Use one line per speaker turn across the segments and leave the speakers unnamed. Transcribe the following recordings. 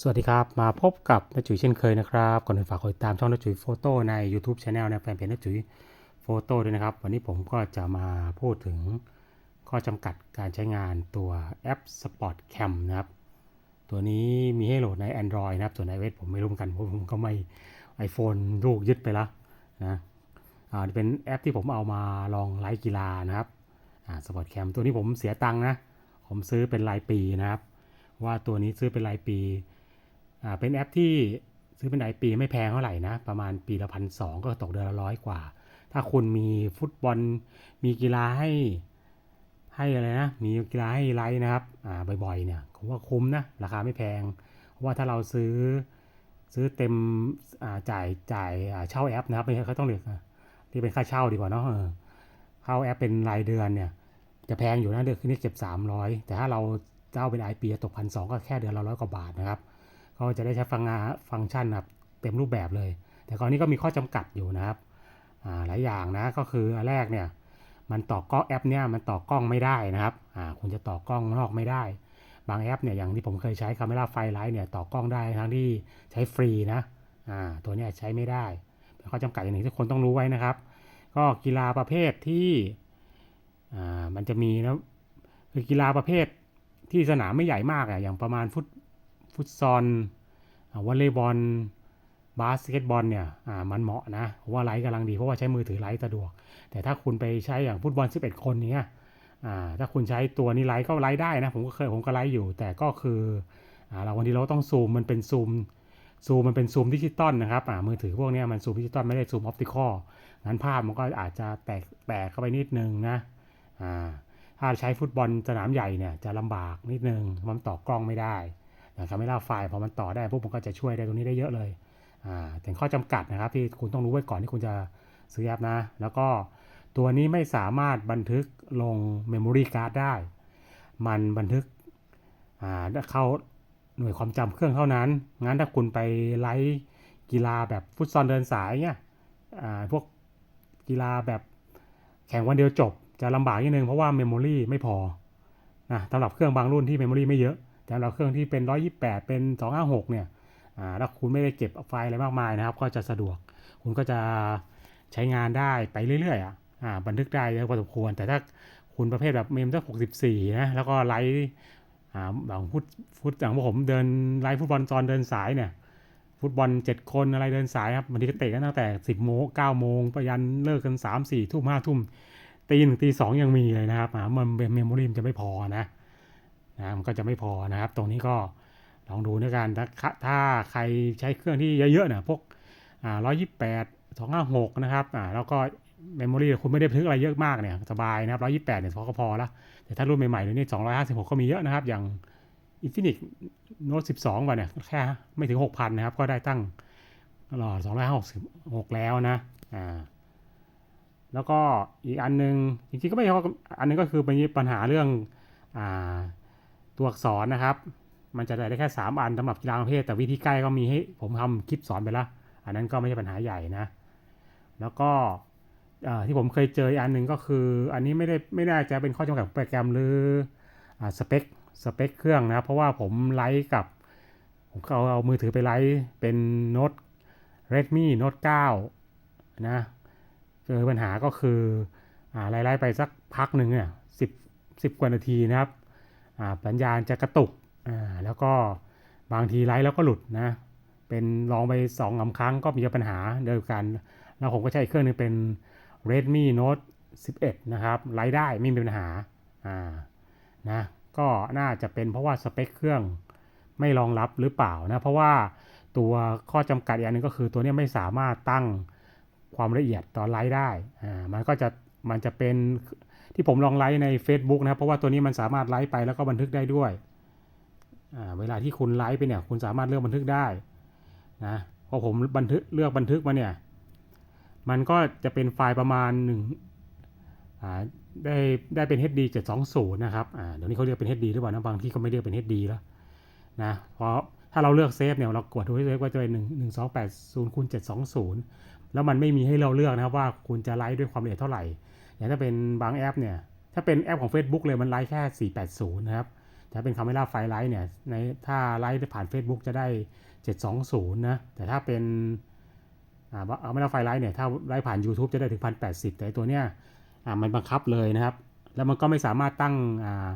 สวัสดีครับ มาพบกับนจุ๋ยเช่นเคยนะครับ ก่อนอื่นฝากกดติดตามช่องนจุ๋ยโฟโต้ใน YouTube Channel นะแฟนเพจนจุ๋ยโฟโต้ด้วยนะครับ วันนี้ผมก็จะมาพูดถึงข้อจำกัดการใช้งานตัวแอป Spot Cam นะครับ ตัวนี้มีให้โหลดใน Android นะครับ ส่วน iOS ผมไม่รู้เหมือนกัน เพราะผมก็ไม่ iPhone ลูกยึดไปแล้วนะอ่าเป็นแอปที่ผมเอามาลองไลฟ์กีฬานะครับอ่า Spot Cam ตัวนี้ผมเสียตังค์นะ ผมซื้อเป็นรายปีนะครับ ว่าตัวนี้ซื้อเป็นรายปี เป็นแอปที่ซื้อเป็นรายปีไม่แพงเท่าไหร่นะ ประมาณปีละพันสองก็ตกเดือนละร้อยกว่า ถ้าคุณมีฟุตบอลมีกีฬาให้ให้อะไรนะ มีกีฬาให้ไลฟ์นะครับอ่าบ่อยๆเนี่ยผมว่าคุ้มนะ ราคาไม่แพง เพราะว่าถ้าเราซื้อซื้อเต็มอ่าจ่ายจ่ายอ่าเช่าแอปนะครับไม่ใช่เขาต้องเรียกที่เป็นค่าเช่าดีกว่าเนาะเอเข้าแอปเป็นรายเดือนเนี่ย จะแพงอยู่นะเดือนนี้เก็บ300 แต่ถ้าเราเจ้าเป็น IP ตกพันสก็แค่เดือนละร้อยกว่าบาทนะครับ ก็จะได้ใช้ฟังงาฟังก์ชันแบบเต็มรูปแบบเลย แต่กรณีก็มีข้อจำกัดอยู่นะครับหลายอย่างนะก็คืออันแรกเนี่ยมันต่อกล้องแอปเนี่ยมันต่อกล้องไม่ได้นะครับคุณจะต่อกล้องนอกไม่ได้ บางแอปเนี่ยอย่างที่ผมเคยใช้ Camera f i r e Lite เนี่ยต่อกล้องได้ทั้งที่ใช้ฟรีนะตัวนี้ใช้ไม่ได้เป็นข้อจำกัดอย่างหนึ่งที่คนต้องรู้ไว้นะครับ ก็กีฬาประเภทที่มันจะมีนะคือกีฬาประเภทที่สนามไม่ใหญ่มากอะอย่างประมาณฟุต ฟุตซอลวอลเลย์บอลบาสเกตบอลเนี่ยมันเหมาะนะเพราะว่าไลฟ์กำลังดีเพราะว่าใช้มือถือไลฟ์สะดวก แต่ถ้าคุณไปใช้อย่างฟุตบอล 11 คนเนี้ยถ้าคุณใช้ตัวนี้ไลฟ์ก็ไลฟ์ได้นะ ผมก็เคยผมก็ไลฟ์อยู่ แต่ก็คืออเราวันนี้เราต้องซูมมันเป็นซูมซูมมันเป็นซูมดิจิตอลนะครับมือถือพวกเนี้ยมันซูมดิจิตอลไม่ได้ซูมออปติคอลงั้นภาพมันก็อาจจะแตกแตกเข้าไปนิดนึงนะถ้าใช้ฟุตบอลสนามใหญ่เนี่ยจะลำบากนิดนึงมันต่อกล้องไม่ได้ อย่างคาเมล่าไฟล์พอมันต่อได้ปุ๊บมันก็จะช่วยได้ตรงนี้ได้เยอะเลยอ่าถึงข้อจำกัดนะครับที่คุณต้องรู้ไว้ก่อนที่คุณจะซื้อแอปนะ แล้วก็ตัวนี้ไม่สามารถบันทึกลง Memory Card ได้ มันบันทึกอ่าเข้าหน่วยความจำเครื่องเท่านั้น งั้นถ้าคุณไปไลฟ์กีฬาแบบฟุตซอลเดินสายเนี่ยอ่าพวกกีฬาแบบแข่งวันเดียวจบ จะลำบากนิดนึงเพราะว่าเมมโมรีไม่พอนะสำหรับเครื่องบางรุ่นที่เมมโมรีไม่เยอะ แต่เราเครื่องที่เป็น 128 เป็น 256 เนี่ยอ่าถ้าคุณไม่ได้เก็บไฟล์อะไรมากมายนะครับ ก็จะสะดวก คุณก็จะใช้งานได้ไปเรื่อยๆอะอ่าบันทึกได้เยอะพอสมควร แต่ถ้าคุณประเภทแบบเมมสัก64 นะ แล้วก็ไลฟ์อ่าบางฟุตฟุตอย่างพวกผมเดินไลฟ์ฟุตบอลจอนเดินสายเนี่ย ฟุตบอล 7 คนอะไรเดินสายครับบางทีก็เตะกันตั้งแต่ 10โมง9โมงไปยันเลิกกัน 3 4 ทุ่ม5ทุ่มตีหนึ่งตีสองยังมีเลยนะครับอ่ามันเมมโมรีมจะไม่พอนะ นะมันก็จะไม่พอนะครับ ตรงนี้ก็ลองดูด้วยกันถ้าถ้าใครใช้เครื่องที่เยอะๆเนี่ยพวกอ่าร้อยยี่แปดสองห้าหกนะครับอ่าแล้วก็เมมโมรีคุณไม่ได้บันทึกอะไรเยอะมากเนี่ยสบายนะครับร้อยยี่แปดเนี่ยพอก็พอล้วแต่ถ้ารุ่นใหม่ๆเนี่ยสองร้อยห้าสิบหกก็มีเยอะนะครับ อย่าง Infinix Note 12ว่ะเนี่ยแค่ไม่ถึงหกพันนะครับ ก็ได้ตั้งหลอดสองร้อยหกสิบหกแล้วนะอ่าแล้วก็อีกอันนึงจริงๆก็ไม่ใช่อันนึงก็คือเป็นปัญหาเรื่องอ่า ตัวอักษรนะครับ มันจะได้แค่ 3 อันสำหรับกีฬาประเภท แต่วิธีใกล้ก็มีให้ผมทำคลิปสอนไปแล้ว อันนั้นก็ไม่ใช่ปัญหาใหญ่นะ แล้วก็ที่ผมเคยเจออันหนึ่งก็คือ อันนี้ไม่ได้ไม่น่าจะเป็นข้อจำกัดโปรแกรมหรือสเปคสเปคเครื่องนะเพราะว่าผมไลฟ์กับ ผมเอาเอามือถือไปไลฟ์เป็นโน้ต Redmi Note 9 นะเจอปัญหาก็คืออไล่ๆไปสักพักหนึ่งเนี่ยสิบสิบกว่านาทีนะครับ สัญญาณจะกระตุกแล้วก็บางทีไลฟ์แล้วก็หลุดนะเป็นลองไปสองสาครั้งก็มีปัญหาเดียวกัน แล้วผมก็ใช้เครื่องนึงเป็น Redmi Note 11 นะครับไลฟ์ได้ไม่มีปัญหาอ่านะก็น่าจะเป็นเพราะว่าสเปคเครื่องไม่รองรับหรือเปล่านะเพราะว่าตัวข้อจำกัดอีกอันนึงก็คือตัวนี้ไม่สามารถตั้งความละเอียดตอนไลฟ์ได้อ่ามันก็จะ มันจะเป็นที่ผมลองไลฟ์ใน Facebook นะครับ เพราะว่าตัวนี้มันสามารถไลฟ์ไปแล้วก็บันทึกได้ด้วย เวลาที่คุณไลฟ์ไปเนี่ย คุณสามารถเลือกบันทึกได้นะพอผมบันทึกเลือกบันทึกมาเนี่ย มันก็จะเป็นไฟล์ประมาณหนึ่งได้ได้เป็น HD 720 นะครับเดี๋ยวนี้เขาเรียกเป็น HD หรือเปล่านะบางที่ก็ไม่เรียกเป็น HD แล้วนะเพราะถ้าเราเลือกเซฟเนี่ยเรากดดูเซฟว่าจะเป็นหนึ่งหนึ่งสองแปดศูนย์คูณเจ็ดสองศูนย์แล้วมันไม่มีให้เราเลือกนะครับว่าคุณจะไลฟ์ด้วยความละเอียดเท่าไหร่ อย่างถ้าเป็นบางแอปเนี่ยถ้าเป็นแอปของ Facebook เลยมันไลฟ์แค่ 480 นะครับแต่ถ้าเป็น Camera File Lite เนี่ยในถ้าไลฟ์ผ่าน Facebook จะได้ 720 นะ แต่ถ้าเป็นอ่าเอาไม่ได้ไฟไลฟ์เนี่ยถ้าไลฟ์ผ่าน YouTube จะได้ถึง 1080 แต่ตัวเนี้ยอ่ามันบังคับเลยนะครับ แล้วมันก็ไม่สามารถตั้งอ่า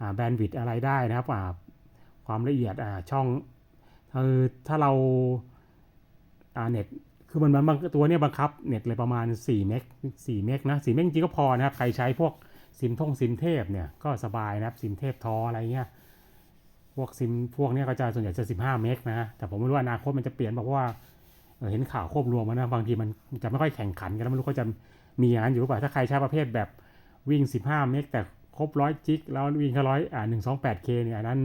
อ่าแบนด์วิดอะไรได้นะครับอ่าความละเอียดอ่าช่องคือถ้าเราอ่าเน็ต คือมันมันบางตัวเนี้ยบังคับเน็ตเลยประมาณ4เมก4เมกนะ4เมกจริงก็พอนะครับ ใครใช้พวกซิมท่งซิมเทพเนี่ยก็สบายนะครับซิมเทพทออะไรเงี้ยพวกซิมพวกเนี้ยก็จะส่วนใหญ่จะ15เมกนะ แต่ผมไม่รู้ว่าอนาคตมันจะเปลี่ยนบอกว่าเอ่อเห็นข่าวควบรวมมานะบางทีมันจะไม่ค่อยแข่งขันกันแล้วไม่รู้เขาจะมีอย่างนั้นอยู่หรือเปล่าถ้าใครใช้ประเภทแบบวิ่ง 15 เมกแต่ครบร้อยจิกแล้ววิ่งแค่ร้อยอ่า128 k เนี่ยอันนั้น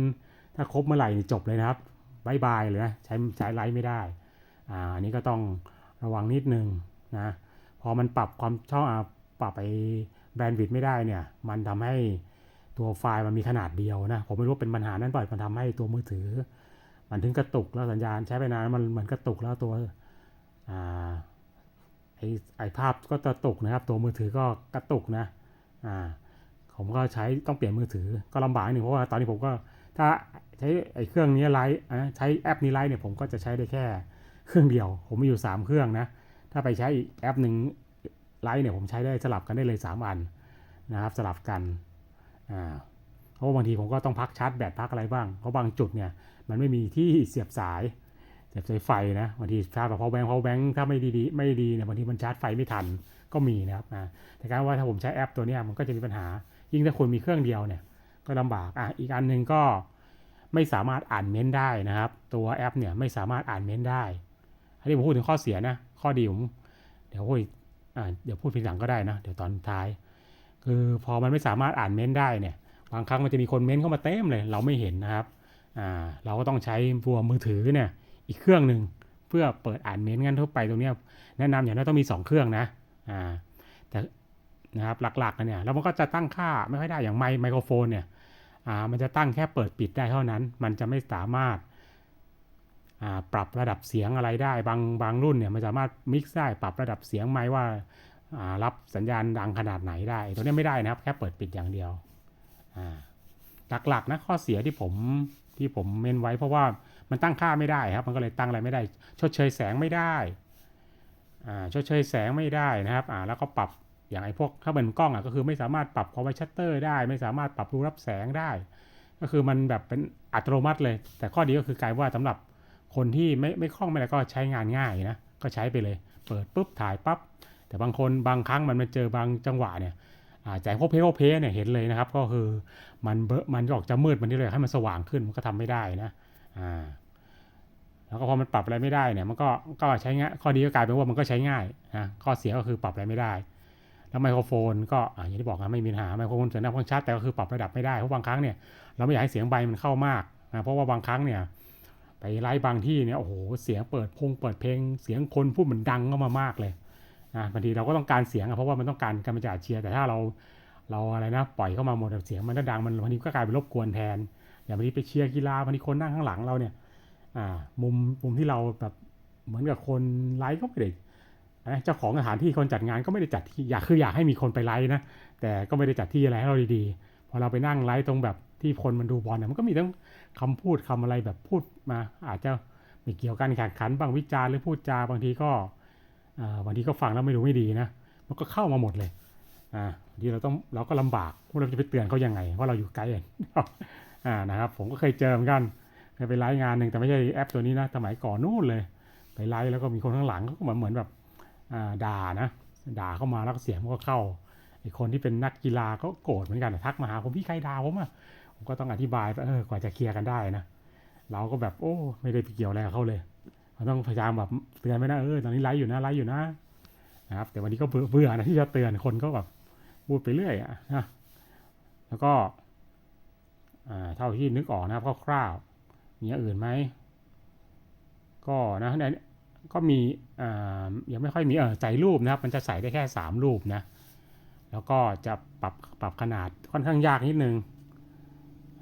ถ้าครบเมื่อไหร่นี่จบเลยนะครับบายบายเลยนะใช้ใช้ไลฟ์ไม่ได้อ่าอันนี้ก็ต้อง ระวังนิดนึงนะ พอมันปรับความช่องปรับไปแบนด์วิดไม่ได้เนี่ย มันทำให้ตัวไฟล์มันมีขนาดเดียวนะ ผมไม่รู้เป็นปัญหานั้นป่ามันทำให้ตัวมือถือ มันถึงกระตุกแล้วสัญญาณใช้ไปนานมันเหมือนกระตุกแล้วตัวอ่าไอไอภาพก็กระตุกนะครับ ตัวมือถือก็กระตุกนะอ่าผมก็ใช้ต้องเปลี่ยนมือถือก็ลำบากนิดนึงเพราะว่าตอนนี้ผมก็ถ้าใช้ไอเครื่องนี้ไลฟ์ใช้แอปนี้ไลฟ์เนี่ยผมก็จะใช้ได้แค่ เครื่องเดียว ผมมีอยู่ 3 เครื่องนะ ถ้าไปใช้อีกแอปหนึ่งไลฟ์เนี่ยผมใช้ได้สลับกันได้เลย 3 อันนะครับ สลับกันอ่าเพราะว่าบางทีผมก็ต้องพักชาร์จแบตพักอะไรบ้าง เพราะบางจุดเนี่ยมันไม่มีที่เสียบสายเสียบสายไฟนะบางทีชาร์จแบบ power bank power bank ถ้าไม่ดีๆไม่ดีเนี่ยบางทีมันชาร์จไฟไม่ทันก็มีนะครับอ่าแต่การว่าถ้าผมใช้แอปตัวเนี้ยมันก็จะมีปัญหา ยิ่งถ้าคุณมีเครื่องเดียวเนี่ยก็ลำบากอะอีกอันหนึ่งก็ไม่สามารถอ่านเม้นต์ได้นะครับ ตัวแอปเนี่ยไม่สามารถอ่านเม้นต์ได้ อันนี้ผมพูดถึงข้อเสียนะ ข้อดีผมเดี๋ยวพูดอ่าเดี๋ยวพูดทีหลังก็ได้นะ เดี๋ยวตอนท้าย คือพอมันไม่สามารถอ่านเม้นต์ได้เนี่ย บางครั้งมันจะมีคนเม้นต์เข้ามาเต็มเลย เราไม่เห็นนะครับอ่าเราก็ต้องใช้ตัวมือถือเนี่ยอีกเครื่องหนึ่งเพื่อเปิดอ่านเม้นต์งั้นทั่วไปตรงนี้แนะนำอย่างน้อยต้องมี 2 เครื่องนะอ่าแต่นะครับหลักๆนะเนี่ยแล้วมันก็จะตั้งค่าไม่ค่อยได้อย่างไมค์ไมโครโฟนเนี่ยอ่ามันจะตั้งแค่เปิดปิดได้เท่านั้น มันจะไม่สามารถ ปรับระดับเสียงอะไรได้ บางบางรุ่นเนี่ยมันสามารถมิกซ์ได้ปรับระดับเสียงไหมว่ารับสัญญาณดังขนาดไหนได้ ตัวนี้ไม่ได้นะครับ แค่เปิดปิดอย่างเดียวหลักๆนะข้อเสียที่ผมที่ผมเมนไว้เพราะว่ามันตั้งค่าไม่ได้ครับ มันก็เลยตั้งอะไรไม่ได้ ชดเชยแสงไม่ได้ชดเชยแสงไม่ได้นะครับแล้วก็ปรับอย่างไอ้พวกถ้าเป็นกล้องอะก็คือไม่สามารถปรับความไวชัตเตอร์ได้ ไม่สามารถปรับรูรับแสงได้ ก็คือมันแบบเป็นอัตโนมัติเลย แต่ข้อดีก็คือกลายว่าสำหรับ คนที่ไม่ไม่คล่องไม่อะไรก็ใช้งานง่ายนะก็ใช้ไปเลย เปิดปุ๊บถ่ายปั๊บแต่บางคนบางครั้งมันมาเจอบางจังหวะเนี่ยอาแจกพวกเพโพเพเนี่ยเห็นเลยนะครับ ก็คือมันเบอะมันออกจะมืดมันนี่เลยให้มันสว่างขึ้นมันก็ทำไม่ได้นะอ่าแล้วก็พอมันปรับอะไรไม่ได้เนี่ยมันก็ก็ใช้ง่ายข้อดีก็กลายเป็นว่ามันก็ใช้ง่ายนะข้อเสียก็คือปรับอะไรไม่ได้ แล้วไมโครโฟนก็อ่าอย่างที่บอกนะไม่มีปัญหาไมโครโฟนเสียงดังฟังชัดแต่ก็คือปรับระดับไม่ได้เพราะบางครั้งเนี่ยเราไม่อยากให้เสียงใบมันเข้ามากนะเพราะว่าบางครั้งเนี่ย ไปไลฟ์บางที่เนี่ยโอ้โหเสียงเปิดพงเปิดเพลง เสียงคนพูดเหมือนดังเข้ามามากเลยอะบางทีเราก็ต้องการเสียงอะเพราะว่ามันต้องการการบรรจาเชียร์แต่ถ้าเราเราอะไรนะปล่อยเข้ามาหมดเสียงมันดังมันบางทีก็กลายเป็นรบกวนแทนอย่างบางทีไปเชียร์กีฬาบางทีคนนั่งข้างหลังเราเนี่ยอ่ามุมมุมที่เราแบบเหมือนกับคนไลฟ์ก็ไม่ได้เจ้าของสถานที่คนจัดงานก็ไม่ได้จัดที่อยากคืออยากให้มีคนไปไลฟ์นะแต่ก็ไม่ได้จัดที่อะไรให้เราดีๆพอเราไปนั่งไลฟ์ตรงแบบที่คนมันดูบอลเนี่ยมันก็มีทั้ง คำพูดคำอะไรแบบพูดมา อาจจะไม่เกี่ยวกันแข่งขันบางวิจารณ์หรือพูดจาบางทีก็บางทีก็ฟังแล้วไม่รู้ไม่ดีนะมันก็เข้ามาหมดเลยอ่าบางทีเราต้องเราก็ลำบากว่าเราจะไปเตือนเขายังไงว่าเราอยู่ไกลเองอ่านะครับผมก็เคยเจอเหมือนกันเคยไปไลฟ์งานหนึ่งแต่ไม่ใช่แอปตัวนี้นะสมัยก่อนนู่นเลย ไปไลฟ์แล้วก็มีคนข้างหลังเขาก็เหมือนเหมือนแบบด่านะด่าเข้ามาแล้วเสียงมันก็เข้าไอคนที่เป็นนักกีฬาก็โกรธเหมือนกันทักมาหาผมพี่ใครด่าผมอะ ผมก็ต้องอธิบายเออกว่าจะเคลียร์กันได้นะเราก็แบบโอ้ไม่ได้ไปเกี่ยวอะไรกับเขาเลยเราต้องพยายามแบบเตือนไม่ได้เออตอนนี้ไลฟ์อยู่นะไลฟ์อยู่นะนะครับ แต่วันนี้ก็เบื่อเบื่อนะที่จะเตือนคนก็แบบพูดไปเรื่อยอะนะแล้วก็เท่าที่นึกออกนะครับคร่าวๆมีอย่างอื่นไหมก็นะในก็มีอ่ายังไม่ค่อยมีเออใส่รูปนะครับ มันจะใส่ได้แค่สามรูปนะแล้วก็จะปรับปรับขนาดค่อนข้างยากนิดนึง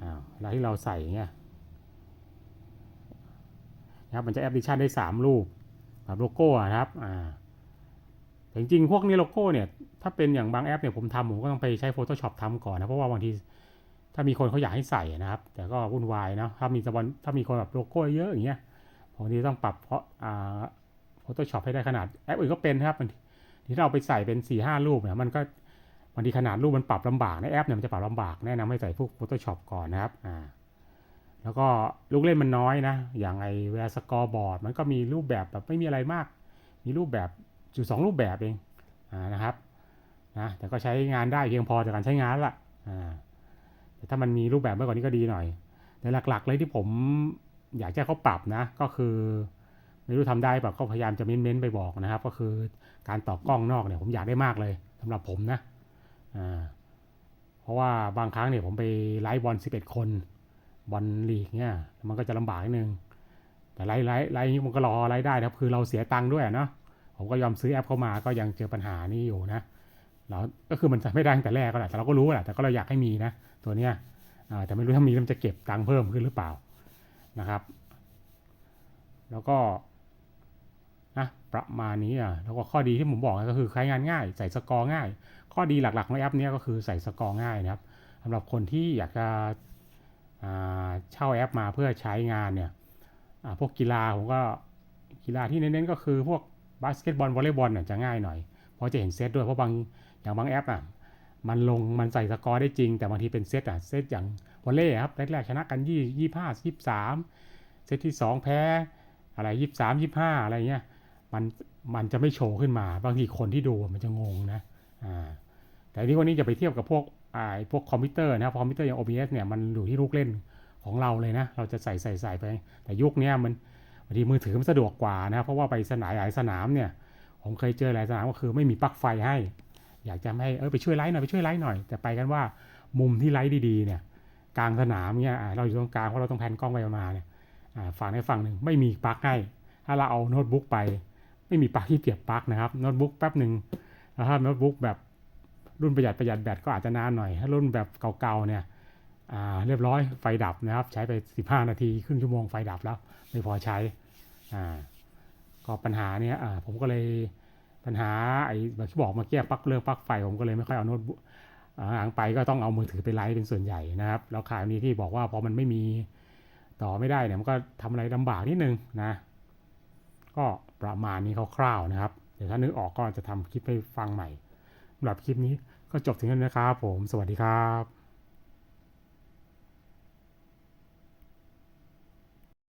อ่าแล้วที่เราใส่เงี้ยนะครับมันจะแอปดิชันได้ 3 รูปแบบโลโก้อะนะครับอ่าแต่จริงๆพวกนี้โลโก้เนี่ยถ้าเป็นอย่างบางแอปเนี่ยผมทำผมก็ต้องไปใช้ Photoshop ทำก่อนนะ เพราะว่าบางทีถ้ามีคนเขาอยากให้ใส่นะครับ แต่ก็วุ่นวายนะถ้ามีสปอนถ้ามีคนแบบโลโก้เยอะอย่างเงี้ยบางทีต้องปรับเพราะอ่า Photoshop ให้ได้ขนาดแอปอื่นก็เป็นนะครับบางทีที่เราไปใส่เป็น4ี่ห้ารูปเนี่ยมันก็างทีขนาดรูปมันปรับลำบากในแอปเนี่ยมันจะปรับลำบากแนะนำให้ใส่พวก Photoshop ก่อนนะครับอ่าแล้วก็ลูกเล่นมันน้อยนะ อย่างไอเวลสกอร์บอร์ดมันก็มีรูปแบบแบบไม่มีอะไรมาก มีรูปแบบอยู่สองรูปแบบเองอ่านะครับนะแต่ก็ใช้งานได้เพียงพอจากการใช้งานละอ่าแต่ถ้ามันมีรูปแบบมากกว่านี้ก็ดีหน่อย แต่หลักๆเลยที่ผมอยากจะให้เขาปรับนะ ก็คือไม่รู้ทำได้แบบก็พยายามจะเม้นๆไปบอกนะครับ ก็คือการต่อกล้องนอกเนี่ยผมอยากได้มากเลยสำหรับผมนะอ่า เพราะว่าบางครั้งเนี่ยผมไปไลฟ์บอล11 คนบอลลีกเนี่ยมันก็จะลำบากนิดนึง แต่ไลฟ์ไลฟ์ไลฟ์นี้มันก็รอไลฟ์ได้ครับคือเราเสียตังค์ด้วยเนาะผมก็ยอมซื้อแอปเข้ามาก็ยังเจอปัญหานี้อยู่นะแล้วก็คือมันจะไม่ได้ตั้งแต่แรกก็แหละแต่เราก็รู้แหละแต่ก็เราอยากให้มีนะตัวเนี้ยแต่ไม่รู้ถ้ามีมันจะเก็บตังค์เพิ่มขึ้นหรือเปล่านะครับ แล้วก็นะประมาณนี้อะแล้วก็ข้อดีที่ผมบอกก็คือใช้งานง่าย ใส่สกอร์ง่าย ข้อดีหลักๆของแอปนี้ก็คือใส่สกอร์ง่ายนะครับสำหรับคนที่อยากจะเช่าแอปมาเพื่อใช้งานเนี่ยพวกกีฬาผมก็กีฬาที่เน้นๆก็คือพวกบาสเกตบอลวอลเลย์บอลเนี่ยจะง่ายหน่อย เพราะจะเห็นเซตด้วยเพราะบางอย่างบางแอปอะมันลงมันใส่สกอร์ได้จริง แต่บางทีเป็นเซตอะเซตอย่างวอลเลย์ครับแรกๆชนะกันยี่ยี่ห้ายี่สามเซตที่สองแพ้อะไรยี่สามยี่ห้าอะไรเงี้ยมันมันจะไม่โชว์ขึ้นมา บางทีคนที่ดูมันจะงงนะอ่า แต่ที่วันนี้จะไปเทียบกับพวกอ่าพวกคอมพิวเตอร์นะคอมพิวเตอร์อย่าง OBS เนี่ยมันอยู่ที่ลูกเล่นของเราเลยนะ เราจะใส่ใส่ใส่ไป แต่ยุคนี้มันบางทีมือถือมันสะดวกกว่านะเพราะว่าไปสนามหลายสนามเนี่ยผมเคยเจอหลายสนามก็คือไม่มีปลั๊กไฟให้ อยากจะให้เออไปช่วยไลฟ์หน่อยไปช่วยไลฟ์หน่อย แต่ไปกันว่ามุมที่ไลฟ์ดีๆเนี่ยกลางสนามเนี่ยเราอยู่ตรงกลางเพราะเราต้องแพนกล้องไปมาเนี่ยอ่าฝั่งในฝั่งหนึ่งไม่มีปลั๊กให้ถ้าเราเอาโน้ตบุ๊กไป ไม่มีปลั๊กที่เสียบปลั๊กนะครับโน้ตบุ๊กแป๊บหนึ่งแล้วถ้าโน้ตบุ๊กแบบ รุ่นประหยัดประหยัดแบตก็อาจจะนานหน่อย ถ้ารุ่นแบบเก่าๆเนี่ยเรียบร้อยไฟดับนะครับ ใช้ไป 15 นาทีครึ่งชั่วโมงไฟดับแล้ว ไม่พอใช้ก็ปัญหาเนี้ยผมก็เลยปัญหาไอ้แบบที่บอกมาเกี้ปลั๊กเรื่องปลั๊กไฟผมก็เลยไม่ค่อยเอาโน้ตอ่าหลังไปก็ต้องเอามือถือไปไลฟ์เป็นส่วนใหญ่นะครับ แล้วข่าวนี้ที่บอกว่าพอมันไม่มีต่อไม่ได้เนี่ยมันก็ทำอะไรลำบากนิดนึงนะ ก็ประมาณนี้คร่าวๆนะครับ เดี๋ยวถ้านึกออกก็จะทำคลิปให้ฟังใหม่สำหรับคลิปนี้ ก็จบถึงนั้นนะครับผม สวัสดีครับ